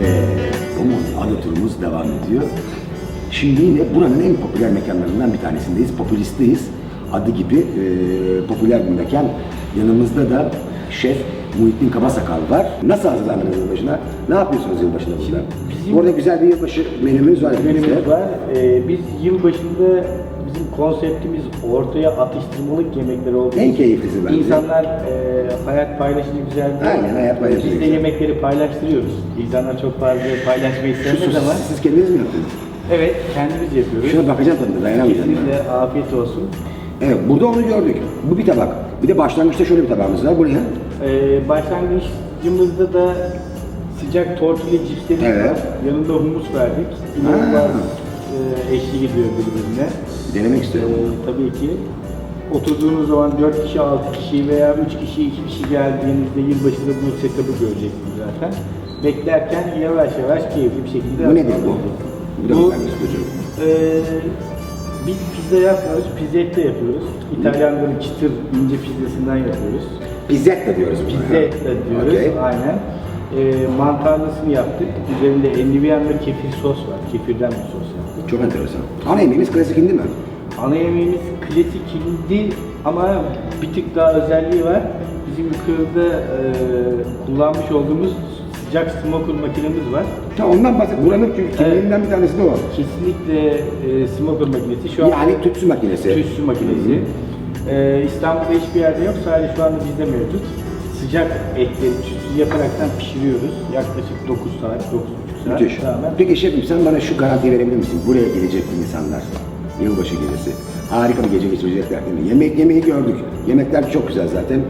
Evet, adı turumuz devam ediyor. Şimdi yine buranın en popüler mekanlarından bir tanesindeyiz. Popülistteyiz. Adı gibi e, popüler bir mekan. Yanımızda da şef Muhittin Kabasakal var. Nasıl hazırlandınız yılbaşına? Ne yapıyorsunuz yılbaşında burada? Bizim- Bu arada güzel bir yılbaşı menümüz var. Menümüz var. Ee, biz yılbaşında bizim konseptimiz ortaya atıştırmalık yemekler olduğu En keyiflisi bence. İnsanlar e, hayat paylaşıcı güzel diyor. Aynen, hayat paylaşıcı Biz de güzel. yemekleri paylaştırıyoruz. İnsanlar çok fazla paylaşmayı Şu sevmez sosu ama siz kendiniz mi yaptınız? evet kendimiz yapıyoruz. Şuna bakacağım tadına dayanamayacağım. ben. Kesinlikle afiyet olsun. Evet burada onu gördük. Bu bir tabak. Bir de başlangıçta şöyle bir tabağımız var. Bu ne? Ee, başlangıcımızda da sıcak tortilla cipslerimiz Evet. var. Yanında humus verdik. İnanılmaz e, eşlik ediyor birbirine. Denemek istiyorum. tabii ki oturduğunuz zaman 4 kişi, 6 kişi veya 3 kişi, 2 kişi geldiğinizde yılbaşında bunun setup'ı göreceksiniz zaten. Beklerken yavaş yavaş keyifli bir şekilde Bu nedir bu? Bu da Bu, çocuğum. e, biz pizza yapmıyoruz, pizzetta yapıyoruz. İtalyanların çıtır ince pizzasından yapıyoruz. Pizzetta diyoruz. Pizzetta diyoruz, Okey. aynen. E, mantarlısını yaptık. Üzerinde endiviyen ve kefir sos var. Kefirden bir sos yaptık. Çok enteresan. Ana yemeğimiz klasik hindi mi? Ana yemeğimiz klasik hindi ama bir tık daha özelliği var. Bizim yukarıda e, kullanmış olduğumuz sıcak smoker makinemiz var. Ha, ondan bahset. Buranın çünkü kimliğinden bir tanesi de o. Kesinlikle e, smoker makinesi. Şu an Yani tütsü makinesi. tütsü makinesi. E, İstanbul'da hiçbir yerde yok. Sadece şu anda bizde mevcut. Sıcak etleri yaparaktan pişiriyoruz. Yaklaşık 9 saat, 9,5 saat. Müthiş. Rağmen Peki şefim sen bana şu garantiyi verebilir misin? Buraya gelecek insanlar. Yılbaşı gecesi. Harika bir gece geçirecekler değil mi? Yemek yemeği gördük. Yemekler çok güzel zaten.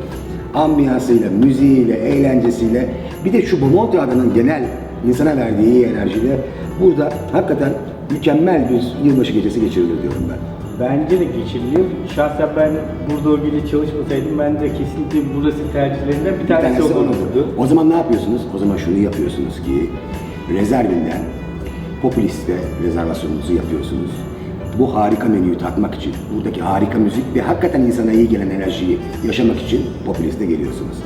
Ambiyansıyla, müziğiyle, eğlencesiyle bir de şu Bomonti adanın genel insana verdiği iyi enerjiyle burada hakikaten mükemmel bir yılbaşı gecesi geçirilir diyorum ben. Bence de geçirilir. Şahsen ben burada o gece çalışmasaydım ben de kesinlikle burası tercihlerinden bir Bir tanesi, tanesi olurdu. O zaman ne yapıyorsunuz? O zaman şunu yapıyorsunuz ki rezervinden Popülist'te rezervasyonunuzu yapıyorsunuz. Bu harika menüyü tatmak için, buradaki harika müzik ve hakikaten insana iyi gelen enerjiyi yaşamak için Popülist'e geliyorsunuz.